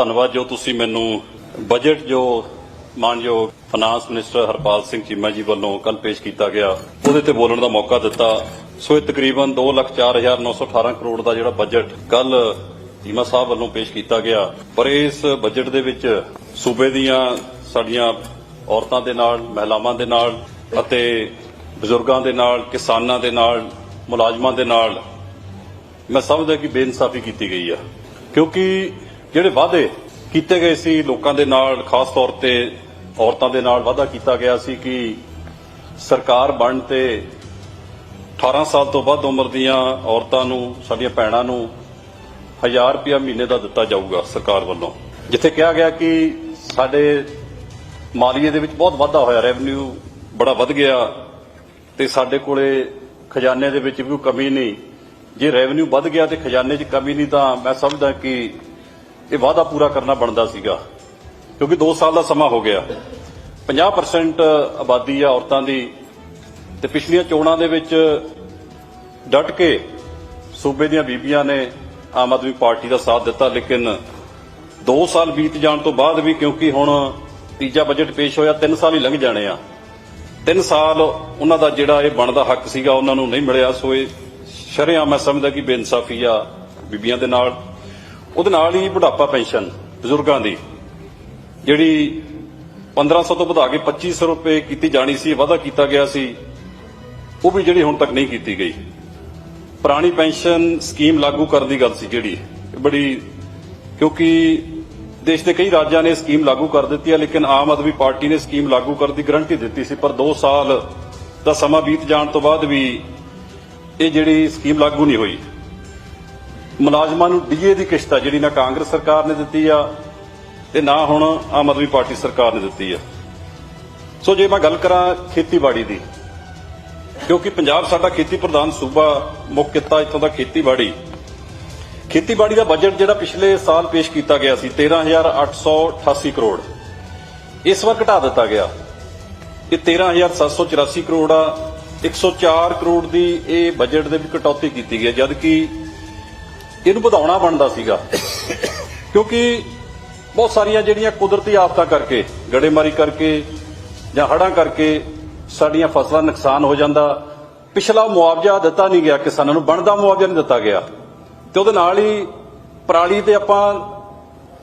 ਧੰਨਵਾਦ ਜੋ ਤੁਸੀਂ ਮੈਨੂੰ ਬਜਟ ਜੋ ਮਾਨਯੋਗ ਫਾਈਨਾਂਸ ਮਿਨਿਸਟਰ ਹਰਪਾਲ ਸਿੰਘ ਚੀਮਾ ਜੀ ਵੱਲੋਂ ਕੱਲ ਪੇਸ਼ ਕੀਤਾ ਗਿਆ, ਉਹਦੇ ਤੇ ਬੋਲਣ ਦਾ ਮੌਕਾ ਦਿੱਤਾ। ਸੋ ਇਹ ਤਕਰੀਬਨ 204918 ਕਰੋੜ ਦਾ ਜਿਹੜਾ ਬਜਟ ਕੱਲ ਚੀਮਾ ਸਾਹਿਬ ਵੱਲੋਂ ਪੇਸ਼ ਕੀਤਾ ਗਿਆ। ਪਰ ਇਸ ਬਜਟ ਦੇ ਵਿੱਚ ਸੂਬੇ ਦੀਆਂ ਸਾਡੀਆਂ ਔਰਤਾਂ ਦੇ ਨਾਲ, ਮਹਿਲਾਵਾਂ ਦੇ ਨਾਲ ਅਤੇ ਬਜ਼ੁਰਗਾਂ ਦੇ ਨਾਲ, ਕਿਸਾਨਾਂ ਦੇ ਨਾਲ, ਮੁਲਾਜ਼ਮਾਂ ਦੇ ਨਾਲ ਮੈਂ ਸਮਝਦਾ ਕਿ ਬੇਇਨਸਾਫੀ ਕੀਤੀ ਗਈ ਆ। ਕਿਉਂਕਿ ਜਿਹੜੇ ਵਾਅਦੇ ਕੀਤੇ ਗਏ ਸੀ ਲੋਕਾਂ ਦੇ ਨਾਲ, ਖਾਸ ਤੌਰ ਤੇ ਔਰਤਾਂ ਦੇ ਨਾਲ ਵਾਅਦਾ ਕੀਤਾ ਗਿਆ ਸੀ ਕਿ ਸਰਕਾਰ ਬਣ ਤੇ 18 ਸਾਲ ਤੋਂ ਵੱਧ ਉਮਰ ਦੀਆਂ ਔਰਤਾਂ ਨੂੰ, ਸਾਡੀਆਂ ਭੈਣਾਂ ਨੂੰ 1000 ਰੁਪਇਆ ਮਹੀਨੇ ਦਾ ਦਿੱਤਾ ਜਾਊਗਾ ਸਰਕਾਰ ਵੱਲੋਂ। ਜਿੱਥੇ ਕਿਹਾ ਗਿਆ ਕਿ ਸਾਡੇ ਮਾਲੀਏ ਦੇ ਵਿੱਚ ਬਹੁਤ ਵਾਧਾ ਹੋਇਆ ਰੈਵਨਿਊ ਬੜਾ ਵੱਧ ਗਿਆ ਤੇ ਸਾਡੇ ਕੋਲੇ ਖਜ਼ਾਨੇ ਦੇ ਵਿੱਚ ਵੀ ਕੋਈ ਕਮੀ ਨਹੀਂ। ਜੇ ਰੈਵਨਿਊ ਵੱਧ ਗਿਆ ਤੇ ਖਜ਼ਾਨੇ 'ਚ ਕਮੀ ਨਹੀਂ ਤਾਂ ਮੈਂ ਸਮਝਦਾ ਕਿ ਇਹ ਵਾਅਦਾ ਪੂਰਾ ਕਰਨਾ ਬਣਦਾ ਸੀਗਾ, ਕਿਉਂਕਿ 2 ਸਾਲ ਦਾ ਸਮਾਂ ਹੋ ਗਿਆ। 50% ਆਬਾਦੀ ਆ ਔਰਤਾਂ ਦੀ, ਤੇ ਪਿਛਲੀਆਂ ਚੋਣਾਂ ਦੇ ਵਿੱਚ ਡਟ ਕੇ ਸੂਬੇ ਦੀਆਂ ਬੀਬੀਆਂ ਨੇ ਆਮ ਆਦਮੀ ਪਾਰਟੀ ਦਾ ਸਾਥ ਦਿੱਤਾ, ਲੇਕਿਨ 2 ਸਾਲ ਬੀਤ ਜਾਣ ਤੋਂ ਬਾਅਦ ਵੀ ਕਿਉਂਕਿ ਹੁਣ ਤੀਜਾ ਬਜਟ ਪੇਸ਼ ਹੋਇਆ 3 ਸਾਲ ਹੀ ਲੰਘ ਜਾਣੇ ਆ। 3 ਸਾਲ ਉਹਨਾਂ ਦਾ ਜਿਹੜਾ ਇਹ ਬਣਦਾ ਹੱਕ ਸੀਗਾ, ਉਹਨਾਂ ਨੂੰ ਨਹੀਂ ਮਿਲਿਆ, ਸੋ ਇਹ ਸ਼ਰਿਆਂ ਮੈਂ ਸਮਝਦਾ ਕਿ ਬੇਇਨਸਾਫੀ ਆ ਬੀਬੀਆਂ ਦੇ ਨਾਲ। ਉਹਦੇ ਨਾਲ ਹੀ ਬੁਢਾਪਾ ਪੈਨਸ਼ਨ ਬਜ਼ੁਰਗਾਂ ਦੀ, ਜਿਹੜੀ 1500 ਤੋਂ ਵਧਾ ਕੇ 2500 ਰੁਪਏ ਕੀਤੀ ਜਾਣੀ ਸੀ, ਵਾਅਦਾ ਕੀਤਾ ਗਿਆ ਸੀ, ਉਹ ਵੀ ਜਿਹੜੀ ਹੁਣ ਤੱਕ ਨਹੀਂ ਕੀਤੀ ਗਈ। ਪੁਰਾਣੀ ਪੈਨਸ਼ਨ ਸਕੀਮ ਲਾਗੂ ਕਰਨ ਦੀ ਗੱਲ ਸੀ ਜਿਹੜੀ ਬੜੀ, ਕਿਉਂਕਿ ਦੇਸ਼ ਦੇ ਕਈ ਰਾਜਾਂ ਨੇ ਸਕੀਮ ਲਾਗੂ ਕਰ ਦਿੱਤੀ ਹੈ, ਲੇਕਿਨ ਆਮ ਆਦਮੀ ਪਾਰਟੀ ਨੇ ਸਕੀਮ ਲਾਗੂ ਕਰਨ ਦੀ ਗਰੰਟੀ ਦਿੱਤੀ ਸੀ, ਪਰ 2 ਸਾਲ ਦਾ ਸਮਾਂ ਬੀਤ ਜਾਣ ਤੋਂ ਬਾਅਦ ਵੀ ਇਹ ਜਿਹੜੀ ਸਕੀਮ ਲਾਗੂ ਨਹੀਂ ਹੋਈ। ਮੁਲਾਜ਼ਮਾਂ ਨੂੰ ਡੀਏ ਦੀ ਕਿਸ਼ਤ ਆ, ਜਿਹੜੀ ਨਾ ਕਾਂਗਰਸ ਸਰਕਾਰ ਨੇ ਦਿੱਤੀ ਆ ਤੇ ਨਾ ਹੁਣ ਆਮ ਆਦਮੀ ਪਾਰਟੀ ਸਰਕਾਰ ਨੇ ਦਿੱਤੀ ਆ। ਸੋ ਜੇ ਮੈਂ ਗੱਲ ਕਰਾਂ ਖੇਤੀਬਾੜੀ ਦੀ, ਕਿਉਂਕਿ ਪੰਜਾਬ ਸਾਡਾ ਖੇਤੀ ਪ੍ਰਧਾਨ ਸੂਬਾ ਮੁੱਖ ਕਿੱਤਾ ਇੱਥੋਂ ਦਾ ਖੇਤੀਬਾੜੀ। ਖੇਤੀਬਾੜੀ ਦਾ ਬਜਟ ਜਿਹੜਾ ਪਿਛਲੇ ਸਾਲ ਪੇਸ਼ ਕੀਤਾ ਗਿਆ ਸੀ 13888 ਕਰੋੜ। ਇਸ ਵਾਰ ਘਟਾ ਦਿੱਤਾ ਗਿਆ। ਇਹ 13784 ਕਰੋੜ ਆ। 104 ਕਰੋੜ ਦੀ ਇਹ ਬਜਟ ਦੇ ਵਿੱਚ ਕਟੌਤੀ ਕੀਤੀ ਗਈ ਜਦਕਿ ਇਹਨੂੰ ਵਧਾਉਣਾ ਬਣਦਾ ਸੀਗਾ। ਕਿਉਂਕਿ ਬਹੁਤ ਸਾਰੀਆਂ ਜਿਹੜੀਆਂ ਕੁਦਰਤੀ ਆਫਤਾਂ ਕਰਕੇ, ਗੜੇਮਾਰੀ ਕਰਕੇ ਜਾਂ ਹੜਾਂ ਕਰਕੇ ਸਾਡੀਆਂ ਫਸਲਾਂ ਨੁਕਸਾਨ ਹੋ ਜਾਂਦਾ। ਪਿਛਲਾ ਮੁਆਵਜ਼ਾ ਦਿੱਤਾ ਨਹੀਂ ਗਿਆ ਕਿਸਾਨਾਂ ਨੂੰ, ਬਣਦਾ ਮੁਆਵਜ਼ਾ ਨਹੀਂ ਦਿੱਤਾ ਗਿਆ। ਤੇ ਉਹਦੇ ਨਾਲ ਹੀ ਪਰਾਲੀ ਤੇ ਆਪਾਂ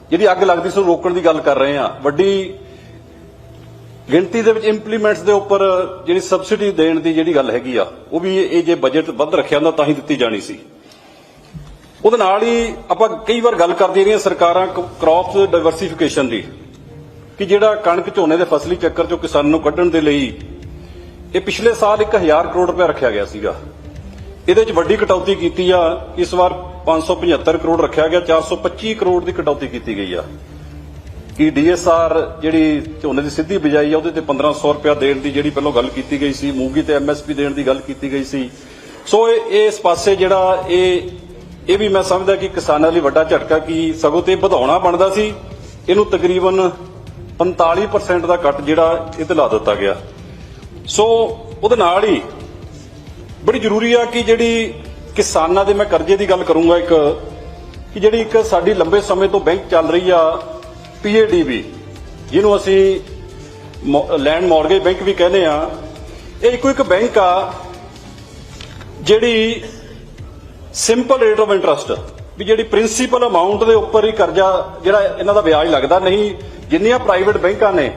ਜਿਹੜੀ ਅੱਗ ਲੱਗਦੀ ਸੀ ਉਹਨੂੰ ਰੋਕਣ ਦੀ ਗੱਲ ਕਰ ਰਹੇ ਹਾਂ। ਵੱਡੀ ਗਿਣਤੀ ਦੇ ਵਿੱਚ ਇੰਪਲੀਮੈਂਟਸ ਦੇ ਉੱਪਰ ਜਿਹੜੀ ਸਬਸਿਡੀ ਦੇਣ ਦੀ ਜਿਹੜੀ ਗੱਲ ਹੈਗੀ ਆ, ਉਹ ਵੀ ਇਹ ਜੇ ਬਜਟ ਵੱਧ ਰੱਖਿਆ ਹੁੰਦਾ ਤਾਂ ਹੀ ਦਿੱਤੀ ਜਾਣੀ ਸੀ। ਉਹਦੇ ਨਾਲ ਹੀ ਆਪਾਂ ਕਈ ਵਾਰ ਗੱਲ ਕਰਦੀਆਂ ਰਹੀਆਂ ਸਰਕਾਰਾਂ ਕ੍ਰੌਪ ਡਾਈਵਰਸਿਫਿਕੇਸ਼ਨ ਦੀ, ਕਿ ਜਿਹੜਾ ਕਣਕ ਝੋਨੇ ਦੇ ਫਸਲੀ ਚੱਕਰ ਚੋਂ ਕਿਸਾਨ ਨੂੰ ਕੱਢਣ ਦੇ ਲਈ ਇਹ ਪਿਛਲੇ ਸਾਲ 1000 ਕਰੋੜ ਰੁਪਏ ਰੱਖਿਆ ਗਿਆ ਸੀਗਾ। ਇਹਦੇ ਵਿੱਚ ਵੱਡੀ ਕਟੌਤੀ ਕੀਤੀ ਆ, ਇਸ ਵਾਰ 575 ਕਰੋੜ ਰੱਖਿਆ ਗਿਆ 425 ਕਰੋੜ ਦੀ ਕਟੌਤੀ ਕੀਤੀ ਗਈ ਆ। ਕਿ ਡੀਐਸਆਰ ਜਿਹੜੀ ਝੋਨੇ ਦੀ ਸਿੱਧੀ ਬਿਜਾਈ ਆ, ਉਹਦੇ ਤੇ 1500 ਰੁਪਇਆ ਦੇਣ ਦੀ ਜਿਹੜੀ ਪਹਿਲਾਂ ਗੱਲ ਕੀਤੀ ਗਈ ਸੀ, ਮੂੰਗੀ ਤੇ ਐਮਐਸਪੀ ਦੇਣ ਦੀ ਗੱਲ ਕੀਤੀ ਗਈ ਸੀ। ਸੋ ਇਹ, ਇਸ ਪਾਸੇ ਜਿਹੜਾ ਇਹ ਇਹ ਵੀ ਮੈਂ ਸਮਝਦਾ ਕਿ ਕਿਸਾਨਾਂ ਲਈ ਵੱਡਾ ਝਟਕਾ ਕੀ ਸਗੋਂ ਤੇ ਵਧਾਉਣਾ ਬਣਦਾ ਸੀ। ਇਹਨੂੰ ਤਕਰੀਬਨ 45% ਦਾ ਕੱਟ ਜਿਹੜਾ ਇਹ ਤੇ ਲਾ ਦਿੱਤਾ ਗਿਆ। ਸੋ ਉਹਦੇ ਨਾਲ ਹੀ ਬੜੀ ਜ਼ਰੂਰੀ ਆ ਕਿ ਜਿਹੜੀ ਕਿਸਾਨਾਂ ਦੇ ਮੈਂ ਕਰਜ਼ੇ ਦੀ ਗੱਲ ਕਰੂੰਗਾ ਇੱਕ, ਕਿ ਜਿਹੜੀ ਇੱਕ ਸਾਡੀ ਲੰਬੇ ਸਮੇਂ ਤੋਂ ਬੈਂਕ ਚੱਲ ਰਹੀ ਆ ਪੀਏਡੀਬੀ ਜਿਹਨੂੰ ਅਸੀਂ ਲੈਂਡ ਮਾਰਗੇਜ ਬੈਂਕ ਵੀ ਕਹਿੰਦੇ ਆ। ਇਹ ਇੱਕੋ ਇੱਕ ਬੈਂਕ ਆ ਜਿਹੜੀ ਸਿੰਪਲ ਰੇਟ ਆਫ ਇੰਟਰਸਟ ਵੀ ਜਿਹੜੀ ਪ੍ਰਿੰਸੀਪਲ ਅਮਾਉਂਟ ਦੇ ਉੱਪਰ ਹੀ ਕਰਜ਼ਾ ਜਿਹੜਾ ਇਹਨਾਂ ਦਾ ਵਿਆਜ ਲੱਗਦਾ, ਨਹੀਂ, ਜਿੰਨੀਆਂ ਪ੍ਰਾਈਵੇਟ ਬੈਂਕਾਂ ਨੇ,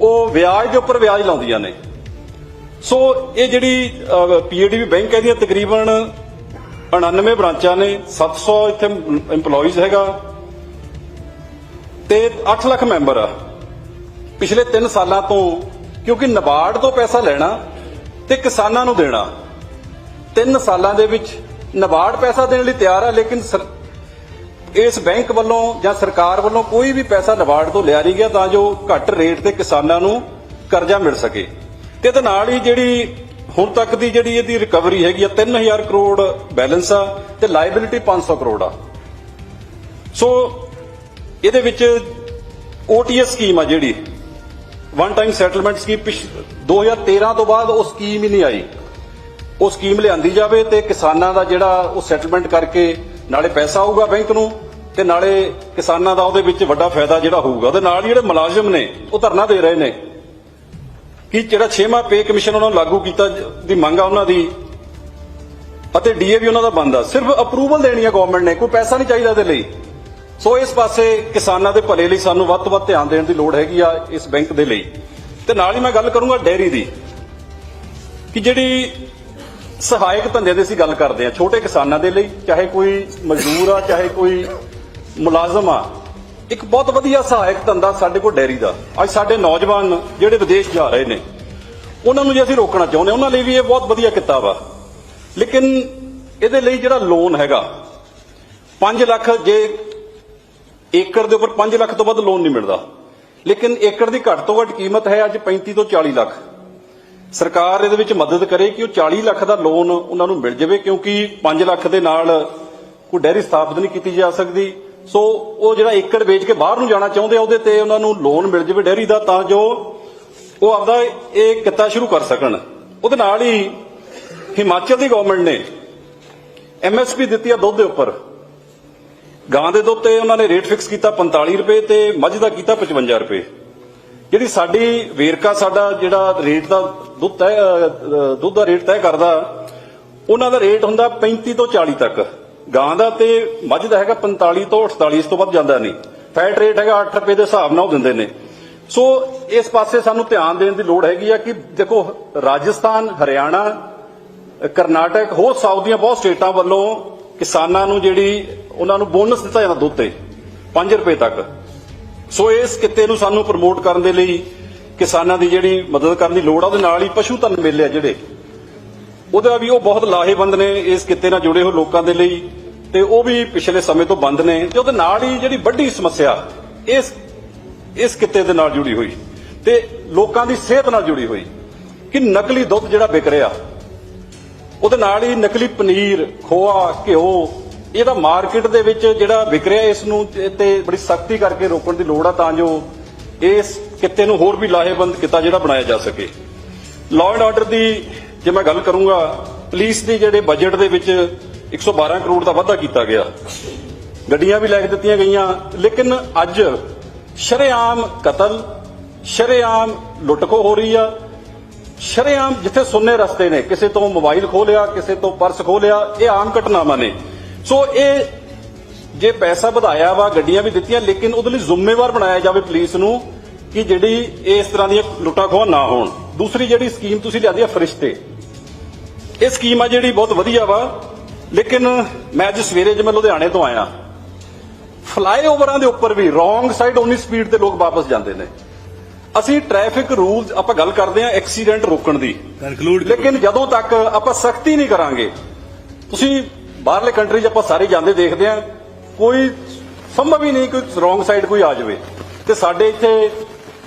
ਉਹ ਵਿਆਜ ਦੇ ਉੱਪਰ ਵਿਆਜ ਲਾਉਂਦੀਆਂ ਨੇ। ਸੋ ਇਹ ਜਿਹੜੀ ਪੀਏਡੀਬੀ ਬੈਂਕ ਹੈ ਦੀਆਂ ਤਕਰੀਬਨ 99 ਬ੍ਰਾਂਚਾਂ ਨੇ 700 ਇੱਥੇ EMPLOYEES ਹੈਗਾ, ਤੇ 8 ਲੱਖ ਮੈਂਬਰ ਆ। ਪਿਛਲੇ 3 ਸਾਲਾਂ ਤੋਂ, ਕਿਉਂਕਿ ਨਬਾਰਡ ਤੋਂ ਪੈਸਾ ਲੈਣਾ ਤੇ ਕਿਸਾਨਾਂ ਨੂੰ ਦੇਣਾ 3 ਸਾਲਾਂ ਦੇ ਵਿੱਚ ਨਬਾਰਡ ਪੈਸਾ ਦੇਣ ਲਈ ਤਿਆਰ ਆ, ਲੇਕਿਨ ਇਸ ਬੈਂਕ ਵੱਲੋਂ ਜਾਂ ਸਰਕਾਰ ਵੱਲੋਂ ਕੋਈ ਵੀ ਪੈਸਾ ਨਬਾਰਡ ਤੋਂ ਲਿਆ ਨਹੀਂ ਗਿਆ ਤਾਂ ਜੋ ਘੱਟ ਰੇਟ ਤੇ ਕਿਸਾਨਾਂ ਨੂੰ ਕਰਜ਼ਾ ਮਿਲ ਸਕੇ। ਤੇ ਇਹਦੇ ਨਾਲ ਹੀ ਜਿਹੜੀ ਹੁਣ ਤੱਕ ਦੀ ਜਿਹੜੀ ਇਹਦੀ ਰਿਕਵਰੀ ਹੈਗੀ ਆ 3000 ਕਰੋੜ ਬੈਲੈਂਸ ਆ ਤੇ ਲਾਇਬਿਲਿਟੀ 500 ਕਰੋੜ ਆ। ਸੋ ਇਹਦੇ ਵਿੱਚ OTS ਸਕੀਮ ਆ ਜਿਹੜੀ ਵਨ ਟਾਈਮ ਸੈਟਲਮੈਂਟ ਸਕੀਮ 2013 ਤੋਂ ਬਾਅਦ ਉਹ ਸਕੀਮ ਹੀ ਨਹੀਂ ਆਈ। ਉਹ ਸਕੀਮ ਲਿਆਂਦੀ ਜਾਵੇ ਤੇ ਕਿਸਾਨਾਂ ਦਾ ਜਿਹੜਾ ਉਹ ਸੈਟਲਮੈਂਟ ਕਰਕੇ ਨਾਲੇ ਪੈਸਾ ਆਊਗਾ ਬੈਂਕ ਨੂੰ ਤੇ ਨਾਲੇ ਕਿਸਾਨਾਂ ਦਾ ਉਹਦੇ ਵਿੱਚ ਵੱਡਾ ਫਾਇਦਾ ਜਿਹੜਾ ਹੋਊਗਾ। ਉਹਦੇ ਨਾਲ ਹੀ ਜਿਹੜੇ ਮੁਲਾਜ਼ਮ ਨੇ, ਉਹ ਧਰਨਾ ਦੇ ਰਹੇ ਨੇ। ਕਿ ਜਿਹੜਾ 6ਵਾਂ ਪੇ ਕਮਿਸ਼ਨ ਉਹਨਾਂ ਨੂੰ ਲਾਗੂ ਕੀਤਾ ਦੀ ਮੰਗ ਆ ਉਹਨਾਂ ਦੀ ਅਤੇ ਡੀਏ ਵੀ ਉਹਨਾਂ ਦਾ ਬੰਦਾ ਸਿਰਫ ਅਪਰੂਵਲ ਦੇਣੀ ਹੈ ਗਵਰਨਮੈਂਟ ਨੇ, ਕੋਈ ਪੈਸਾ ਨਹੀਂ ਚਾਹੀਦਾ ਇਹਦੇ ਲਈ। ਸੋ ਇਸ ਪਾਸੇ ਕਿਸਾਨਾਂ ਦੇ ਭਲੇ ਲਈ ਸਾਨੂੰ ਵੱਧ ਤੋਂ ਵੱਧ ਧਿਆਨ ਦੇਣ ਦੀ ਲੋੜ ਹੈਗੀ ਆ ਇਸ ਬੈਂਕ ਦੇ ਲਈ। ਤੇ ਨਾਲ ਹੀ ਮੈਂ ਗੱਲ ਕਰੂੰਗਾ ਡੈਰੀ ਦੀ। ਕਿ ਜਿਹੜੀ ਸਹਾਇਕ ਧੰਦੇ ਦੀ ਅਸੀਂ ਗੱਲ ਕਰਦੇ ਆ ਛੋਟੇ ਕਿਸਾਨਾਂ ਦੇ ਲਈ, ਚਾਹੇ ਕੋਈ ਮਜ਼ਦੂਰ ਆ, ਚਾਹੇ ਕੋਈ ਮੁਲਾਜ਼ਮ ਆ, ਇੱਕ ਬਹੁਤ ਵਧੀਆ ਸਹਾਇਕ ਧੰਦਾ ਸਾਡੇ ਕੋਲ ਡੈਰੀ ਦਾ। ਅੱਜ ਸਾਡੇ ਨੌਜਵਾਨ ਜਿਹੜੇ ਵਿਦੇਸ਼ ਜਾ ਰਹੇ ਨੇ, ਉਹਨਾਂ ਨੂੰ ਜੇ ਅਸੀਂ ਰੋਕਣਾ ਚਾਹੁੰਦੇ ਉਹਨਾਂ ਲਈ ਵੀ ਇਹ ਬਹੁਤ ਵਧੀਆ ਕਿੱਤਾ ਵਾ ਲੇਕਿਨ ਇਹਦੇ ਲਈ ਜਿਹੜਾ ਲੋਨ ਹੈਗਾ 5 ਲੱਖ ਜੇ ਏਕੜ ਦੇ ਉੱਪਰ 5 ਲੱਖ ਤੋਂ ਵੱਧ ਲੋਨ ਨਹੀਂ ਮਿਲਦਾ। ਲੇਕਿਨ ਏਕੜ ਦੀ ਘੱਟ ਤੋਂ ਘੱਟ ਕੀਮਤ ਹੈ ਅੱਜ 35 ਤੋਂ 40 ਲੱਖ। ਸਰਕਾਰ ਇਹਦੇ ਵਿੱਚ ਮਦਦ ਕਰੇ ਕਿ ਉਹ 40 ਲੱਖ ਦਾ ਲੋਨ ਉਹਨਾਂ ਨੂੰ ਮਿਲ ਜਾਵੇ, ਕਿਉਂਕਿ 5 ਲੱਖ ਦੇ ਨਾਲ ਕੋਈ ਡੈਰੀ ਸਥਾਪਿਤ ਨਹੀਂ ਕੀਤੀ ਜਾ ਸਕਦੀ। ਸੋ ਉਹ ਜਿਹੜਾ ਏਕੜ ਵੇਚ ਕੇ ਬਾਹਰ ਨੂੰ ਜਾਣਾ ਚਾਹੁੰਦੇ ਆ, ਉਹਦੇ ਤੇ ਉਹਨਾਂ ਨੂੰ ਲੋਨ ਮਿਲ ਜਾਵੇ ਡੈਰੀ ਦਾ, ਤਾਂ ਜੋ ਉਹ ਆਪਦਾ ਇਹ ਕਿੱਤਾ ਸ਼ੁਰੂ ਕਰ ਸਕਣ। ਉਹਦੇ ਨਾਲ ਹੀ ਹਿਮਾਚਲ ਦੀ ਗਵਰਨਮੈਂਟ ਨੇ ਐਮਐਸਪੀ ਦਿੱਤੀ ਆ ਦੁੱਧ ਦੇ ਉੱਪਰ। ਗਾਂ ਦੇ ਦੁੱਧ ਤੇ ਉਹਨਾਂ ਨੇ ਰੇਟ ਫਿਕਸ ਕੀਤਾ 45 ਰੁਪਏ ਤੇ ਮੱਝ ਦਾ ਕੀਤਾ 55 ਰੁਪਏ। ਜਿਹੜੀ ਸਾਡੀ ਵੇਰਕਾ ਸਾਡਾ ਜਿਹੜਾ ਰੇਟ ਦਾ ਦੁੱਧ ਤੈ ਦੁੱਧ ਦਾ ਰੇਟ ਤੈਅ ਕਰਦਾ, ਉਹਨਾਂ ਦਾ ਰੇਟ ਹੁੰਦਾ 35 ਤੋਂ 40 ਤੱਕ। ਗਾਂ ਦਾ ਤੇ ਮੱਝ ਦਾ ਹੈਗਾ 45 ਤੋਂ 48 ਇਸ ਤੋਂ ਵੱਧ ਜਾਂਦਾ ਨਹੀਂ। ਫੈਟ ਰੇਟ ਹੈਗਾ 8 ਰੁਪਏ ਦੇ ਹਿਸਾਬ ਨਾਲ ਉਹ ਦਿੰਦੇ ਨੇ। ਸੋ ਇਸ ਪਾਸੇ ਸਾਨੂੰ ਧਿਆਨ ਦੇਣ ਦੀ ਲੋੜ ਹੈਗੀ ਆ ਕਿ ਦੇਖੋ, ਰਾਜਸਥਾਨ, ਹਰਿਆਣਾ, ਕਰਨਾਟਕ, ਹੋਰ ਸਾਊਥ ਦੀਆਂ ਬਹੁਤ ਸਟੇਟਾਂ ਵੱਲੋਂ ਕਿਸਾਨਾਂ ਨੂੰ ਜਿਹੜੀ, ਉਹਨਾਂ ਨੂੰ ਬੋਨਸ ਦਿੱਤਾ ਜਾਂਦਾ ਦੁੱਧ ਤੇ 5 ਰੁਪਏ ਤੱਕ। ਸੋ ਇਸ ਕਿੱਤੇ ਨੂੰ ਸਾਨੂੰ ਪ੍ਰਮੋਟ ਕਰਨ ਦੇ ਲਈ ਕਿਸਾਨਾਂ ਦੀ ਜਿਹੜੀ ਮਦਦ ਕਰਨ ਦੀ ਲੋੜ ਆ, ਉਹਦੇ ਨਾਲ ਹੀ ਪਸ਼ੂ ਧਨ ਮੇਲੇ ਆ ਜਿਹੜੇ। ਉਹਦਾ ਵੀ ਉਹ ਬਹੁਤ ਲਾਹੇਵੰਦ ਨੇ ਇਸ ਕਿੱਤੇ ਨਾਲ ਜੁੜੇ ਹੋਏ ਲੋਕਾਂ ਦੇ ਲਈ ਤੇ ਉਹ ਵੀ ਪਿਛਲੇ ਸਮੇਂ ਤੋਂ ਬੰਦ ਨੇ ਤੇ ਉਹਦੇ ਨਾਲ ਹੀ ਜਿਹੜੀ ਵੱਡੀ ਸਮੱਸਿਆ ਇਸ ਇਸ ਕਿੱਤੇ ਦੇ ਨਾਲ ਜੁੜੀ ਹੋਈ ਤੇ ਲੋਕਾਂ ਦੀ ਸਿਹਤ ਨਾਲ ਜੁੜੀ ਹੋਈ ਕਿ ਨਕਲੀ ਦੁੱਧ ਜਿਹੜਾ ਵਿਕ ਰਿਹਾ, ਉਹਦੇ ਨਾਲ ਹੀ ਨਕਲੀ ਪਨੀਰ, ਖੋਆ, ਘਿਓ ਇਹਦਾ ਮਾਰਕੀਟ ਦੇ ਵਿੱਚ ਜਿਹੜਾ ਵਿਕ ਰਿਹਾ ਇਸ ਨੂੰ ਤੇ- ਬੜੀ ਸਖਤੀ ਕਰਕੇ ਰੋਕਣ ਦੀ ਲੋੜ ਆ ਤਾਂ ਜੋ ਇਸ ਕਿੱਤੇ ਨੂੰ ਹੋਰ ਵੀ ਲਾਹੇਵੰਦ ਕਿੱਤਾ ਜਿਹੜਾ ਬਣਾਇਆ ਜਾ ਸਕੇ। ਲਾਅ ਐਂਡ ਆਰਡਰ ਦੀ ਜੇ ਮੈਂ ਗੱਲ ਕਰੂੰਗਾ ਪੁਲਿਸ ਦੇ ਜਿਹੜੇ ਬਜਟ ਦੇ ਵਿੱਚ 112 ਕਰੋੜ ਦਾ ਵਾਧਾ ਕੀਤਾ ਗਿਆ। ਗੱਡੀਆਂ ਵੀ ਲੈ ਕੇ ਦਿੱਤੀਆਂ ਗਈਆਂ, ਲੇਕਿਨ ਅੱਜ ਸ਼ਰੇਆਮ ਕਤਲ, ਸ਼ਰੇਆਮ ਲੁੱਟਖੋ ਹੋ ਰਹੀ ਆ। ਸ਼ਰੇਆਮ ਜਿੱਥੇ ਸੁੰਨੇ ਰਸਤੇ ਨੇ, ਕਿਸੇ ਤੋਂ ਮੋਬਾਈਲ ਖੋਲਿਆ ਕਿਸੇ ਤੋਂ ਪਰਸ ਖੋਹ ਲਿਆ, ਇਹ ਆਮ ਘਟਨਾਵਾਂ ਨੇ। ਸੋ ਇਹ ਜੇ ਪੈਸਾ ਵਧਾਇਆ ਵਾ ਗੱਡੀਆਂ ਵੀ ਦਿੱਤੀਆਂ ਲੇਕਿਨ ਉਹਦੇ ਲਈ ਜ਼ਿੰਮੇਵਾਰ ਬਣਾਇਆ ਜਾਵੇ ਪੁਲਿਸ ਨੂੰ ਕਿ ਜਿਹੜੀ ਇਸ ਤਰ੍ਹਾਂ ਦੀਆਂ ਲੁੱਟਾਂ ਖੋਹਾਂ ਨਾ ਹੋਣ। ਦੂਸਰੀ ਜਿਹੜੀ ਸਕੀਮ ਤੁਸੀਂ ਲਿਆਂਦੀ ਆ ਫਰਿਸ਼ਤੇ ਇਹ ਸਕੀਮ ਆ ਜਿਹੜੀ ਬਹੁਤ ਵਧੀਆ ਵਾ ਲੇਕਿਨ ਮੈਂ ਅੱਜ ਸਵੇਰੇ ਜਿਵੇਂ ਲੁਧਿਆਣੇ ਤੋਂ ਆਇਆ ਫਲਾਈਓਵਰਾਂ ਦੇ ਉੱਪਰ ਵੀ ਰੋਂਗ ਸਾਈਡ ਉਨੀ ਸਪੀਡ ਤੇ ਲੋਕ ਵਾਪਸ ਜਾਂਦੇ ਨੇ। ਅਸੀਂ ਟ੍ਰੈਫਿਕ ਰੂਲਸ ਆਪਾਂ ਗੱਲ ਕਰਦੇ ਆ ਐਕਸੀਡੈਂਟ ਰੋਕਣ ਦੀ। ਕਨਕਲੂਡ ਲੇਕਿਨ ਜਦੋਂ ਤੱਕ ਆਪਾਂ ਸਖਤੀ ਨਹੀਂ ਕਰਾਂਗੇ ਤੁਸੀਂ ਬਾਹਰਲੇ ਕੰਟਰੀ 'ਚ ਆਪਾਂ ਸਾਰੇ ਜਾਂਦੇ ਦੇਖਦੇ ਆ ਕੋਈ ਸੰਭਵ ਹੀ ਨਹੀਂ ਕੋਈ ਰੋਂਗ ਸਾਈਡ ਕੋਈ ਆ ਜਾਵੇ। ਤੇ ਸਾਡੇ ਇੱਥੇ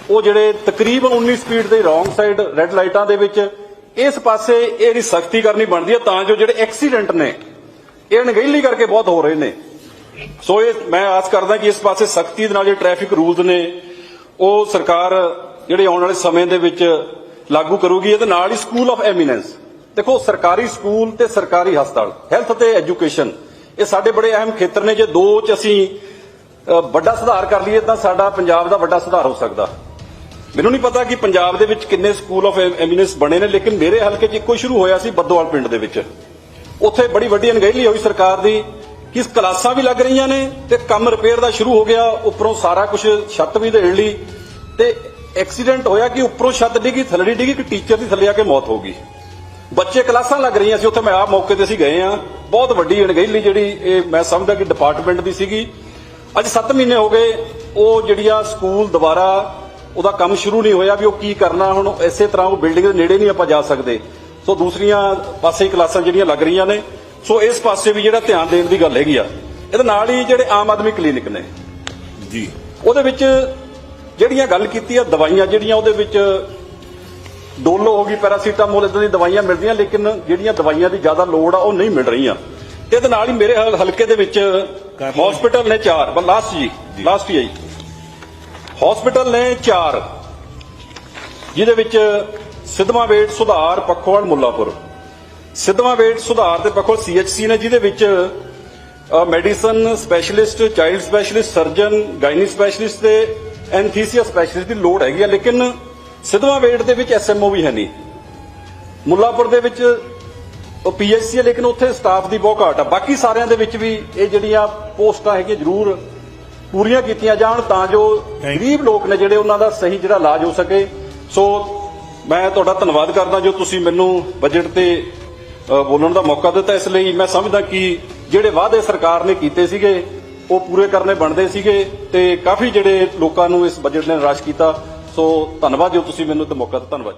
ਉਹ ਜਿਹੜੇ ਤਕਰੀਬਨ 19 ਸਪੀਡ ਦੇ ਰੋਂਗ ਸਾਈਡ ਰੈੱਡ ਲਾਈਟਾਂ ਦੇ ਵਿੱਚ, ਇਸ ਪਾਸੇ ਇਹਦੀ ਸਖਤੀ ਕਰਨੀ ਬਣਦੀ ਹੈ, ਤਾਂ ਜੋ ਜਿਹੜੇ ਐਕਸੀਡੈਂਟ ਨੇ, ਇਹ ਅਣਗਹਿਲੀ ਕਰਕੇ ਬਹੁਤ ਹੋ ਰਹੇ ਨੇ। ਸੋ ਇਹ ਮੈਂ ਆਸ ਕਰਦਾ ਕਿ ਇਸ ਪਾਸੇ ਸਖਤੀ ਦੇ ਨਾਲ ਜਿਹੜੇ ਟ੍ਰੈਫਿਕ ਰੂਲਸ ਨੇ, ਉਹ ਸਰਕਾਰ ਜਿਹੜੇ ਆਉਣ ਵਾਲੇ ਸਮੇਂ ਦੇ ਵਿੱਚ ਲਾਗੂ ਕਰੂਗੀ, ਇਹਦੇ ਨਾਲ ਹੀ ਸਕੂਲ ਆਫ ਐਮੀਨੈਂਸ ਦੇਖੋ, ਸਰਕਾਰੀ ਸਕੂਲ ਤੇ ਸਰਕਾਰੀ ਹਸਪਤਾਲ ਹੈਲਥ ਤੇ ਐਜੂਕੇਸ਼ਨ ਇਹ ਸਾਡੇ ਬੜੇ ਅਹਿਮ ਖੇਤਰ ਨੇ। ਜੇ ਦੋ ਚ ਅਸੀਂ ਵੱਡਾ ਸੁਧਾਰ ਕਰ ਲਈਏ ਤਾਂ ਸਾਡਾ ਪੰਜਾਬ ਦਾ ਵੱਡਾ ਸੁਧਾਰ ਹੋ ਸਕਦਾ। ਮੈਨੂੰ ਨਹੀਂ ਪਤਾ ਕਿ ਪੰਜਾਬ ਦੇ ਵਿੱਚ ਕਿੰਨੇ ਸਕੂਲ ਆਫ ਐਮੀਨੈਂਸ ਬਣੇ ਨੇ, ਲੇਕਿਨ ਮੇਰੇ ਹਲਕੇ 'ਚ ਇੱਕੋ ਸ਼ੁਰੂ ਹੋਇਆ ਸੀ ਬੱਦੋਵਾਲ ਪਿੰਡ ਦੇ ਵਿੱਚ। ਉੱਥੇ ਬੜੀ ਵੱਡੀ ਅਣਗਹਿਲੀ ਹੋਈ ਸਰਕਾਰ ਦੀ ਕਿ ਕਲਾਸਾਂ ਵੀ ਲੱਗ ਰਹੀਆਂ ਨੇ ਤੇ ਕੰਮ ਰਿਪੇਅਰ ਦਾ ਸ਼ੁਰੂ ਹੋ ਗਿਆ, ਉੱਪਰੋਂ ਸਾਰਾ ਕੁਝ ਛੱਤ ਵੀ ਦੇਣ ਲਈ। ਤੇ ਐਕਸੀਡੈਂਟ ਹੋਇਆ ਕਿ ਉੱਪਰੋਂ ਛੱਤ ਡਿੱਗੀ, ਥੱਲੜੀ ਡਿੱਗੀ ਕਿ ਟੀਚਰ ਦੀ ਥੱਲੇ ਆ ਕੇ ਮੌਤ ਹੋ ਗਈ। ਬੱਚੇ ਕਲਾਸਾਂ ਲੱਗ ਰਹੀਆਂ ਸੀ ਉੱਥੇ ਮੈਂ ਆਪ ਮੌਕੇ ਤੇ ਅਸੀਂ ਗਏ ਆ ਬਹੁਤ ਵੱਡੀ ਅਣਗਹਿਲੀ ਜਿਹੜੀ ਇਹ ਮੈਂ ਸਮਝਦਾ ਕਿ ਡਿਪਾਰਟਮੈਂਟ ਦੀ ਸੀਗੀ। ਅੱਜ 7 ਮਹੀਨੇ ਹੋ ਗਏ ਉਹ ਜਿਹੜੀਆਂ ਸਕੂਲ ਦੁਬਾਰਾ ਉਹਦਾ ਕੰਮ ਸ਼ੁਰੂ ਨਹੀਂ ਹੋਇਆ ਵੀ ਉਹ ਕੀ ਕਰਨਾ ਹੁਣ ਇਸੇ ਤਰ੍ਹਾਂ ਉਹ ਬਿਲਡਿੰਗ ਦੇ ਨੇੜੇ ਨਹੀਂ ਆਪਾਂ ਜਾ ਸਕਦੇ। ਸੋ ਦੂਸਰੀਆਂ ਪਾਸੇ ਕਲਾਸਾਂ ਜਿਹੜੀਆਂ ਲੱਗ ਰਹੀਆਂ ਨੇ ਸੋ ਇਸ ਪਾਸੇ ਵੀ ਜਿਹੜਾ ਧਿਆਨ ਦੇਣ ਦੀ ਗੱਲ ਹੈਗੀ ਆ। ਇਹਦੇ ਨਾਲ ਹੀ ਜਿਹੜੇ ਆਮ ਆਦਮੀ ਕਲੀਨਿਕ ਨੇ। ਜੀ। ਉਹਦੇ ਵਿੱਚ ਜਿਹੜੀਆਂ ਗੱਲ ਕੀਤੀ ਆ ਦਵਾਈਆਂ ਜਿਹੜੀਆਂ ਉਹਦੇ ਵਿੱਚ ਡੋਲੋ ਹੋ ਗਈ ਪੈਰਾਸੀਟਾਮੋਲ ਇਦਾਂ ਦੀ ਦਵਾਈਆਂ ਮਿਲਦੀਆਂ ਲੇਕਿਨ ਜਿਹੜੀਆਂ ਦਵਾਈਆਂ ਦੀ ਜ਼ਿਆਦਾ ਲੋੜ ਆ ਉਹ ਨਹੀਂ ਮਿਲ ਰਹੀਆਂ। ਤੇ ਇਹਦੇ ਨਾਲ ਹੀ ਮੇਰੇ ਹਲ- ਹਲਕੇ ਦੇ ਵਿੱਚ। ਹਸਪੀਟਲ ਨੇ ਚਾਰ ਬਸ ਲਾਸਟ ਜੀ ਲਾਸਟ ਹੀ ਆਈ ਹਸਪੀਟਲ ਨੇ ਚਾਰ ਜਿਹਦੇ ਵਿੱਚ ਸਿੱਧਵਾਂ ਵੇਟ ਸੁਧਾਰ ਪੱਖੋਵਾਲ ਮੁੱਲਾਪੁਰ। ਸਿੱਧਵਾਂ ਵੇਟ ਸੁਧਾਰ ਤੇ ਪੱਖੋਵਾਲ ਸੀਐਚਸੀ ਨੇ ਜਿਹਦੇ ਵਿੱਚ medicine specialist child specialist surgeon gynae specialist ਤੇ ਐਨਥੀਸੀਆ ਸਪੈਸ਼ਲਿਸਟ ਦੀ ਲੋੜ ਹੈਗੀ ਆ ਲੇਕਿਨ ਸਿਧਵਾ ਵੇਟ ਦੇ ਵਿੱਚ ਐਸਐਮਓ ਵੀ ਹੈ ਨਹੀਂ। ਮੁੱਲਾਪੁਰ ਦੇ ਵਿੱਚ ਉਹ ਪੀਐਚਸੀ ਹੈ ਲੇਕਿਨ ਉੱਥੇ ਸਟਾਫ ਦੀ ਬਹੁਤ ਘਾਟ ਆ। ਬਾਕੀ ਸਾਰਿਆਂ ਦੇ ਵਿੱਚ ਵੀ ਇਹ ਜਿਹੜੀਆਂ ਪੋਸਟਾਂ ਹੈਗੀਆਂ ਜ਼ਰੂਰ ਪੂਰੀਆਂ ਕੀਤੀਆਂ ਜਾਣ ਤਾਂ ਜੋ ਗਰੀਬ ਲੋਕ ਨੇ ਜਿਹੜੇ ਉਹਨਾਂ ਦਾ ਸਹੀ ਜਿਹੜਾ ਇਲਾਜ ਹੋ ਸਕੇ। ਸੋ ਮੈਂ ਤੁਹਾਡਾ ਧੰਨਵਾਦ ਕਰਦਾ ਜੋ ਤੁਸੀਂ ਮੈਨੂੰ ਬਜਟ ਤੇ ਬੋਲਣ ਦਾ ਮੌਕਾ ਦਿੱਤਾ। ਇਸ ਲਈ ਮੈਂ ਸਮਝਦਾ ਕਿ ਜਿਹੜੇ ਵਾਅਦੇ ਸਰਕਾਰ ਨੇ ਕੀਤੇ ਸੀਗੇ ਉਹ ਪੂਰੇ ਕਰਨੇ ਬਣਦੇ ਸੀਗੇ ਤੇ ਕਾਫੀ ਜਿਹੜੇ ਲੋਕਾਂ ਨੂੰ ਇਸ ਬਜਟ ਨੇ ਨਿਰਾਸ਼ ਕੀਤਾ। ਸੋ ਧੰਨਵਾਦ ਜੋ ਤੁਸੀਂ ਮੈਨੂੰ ਤੇ ਮੌਕਾ ਦਿੱਤਾ। ਧੰਨਵਾਦ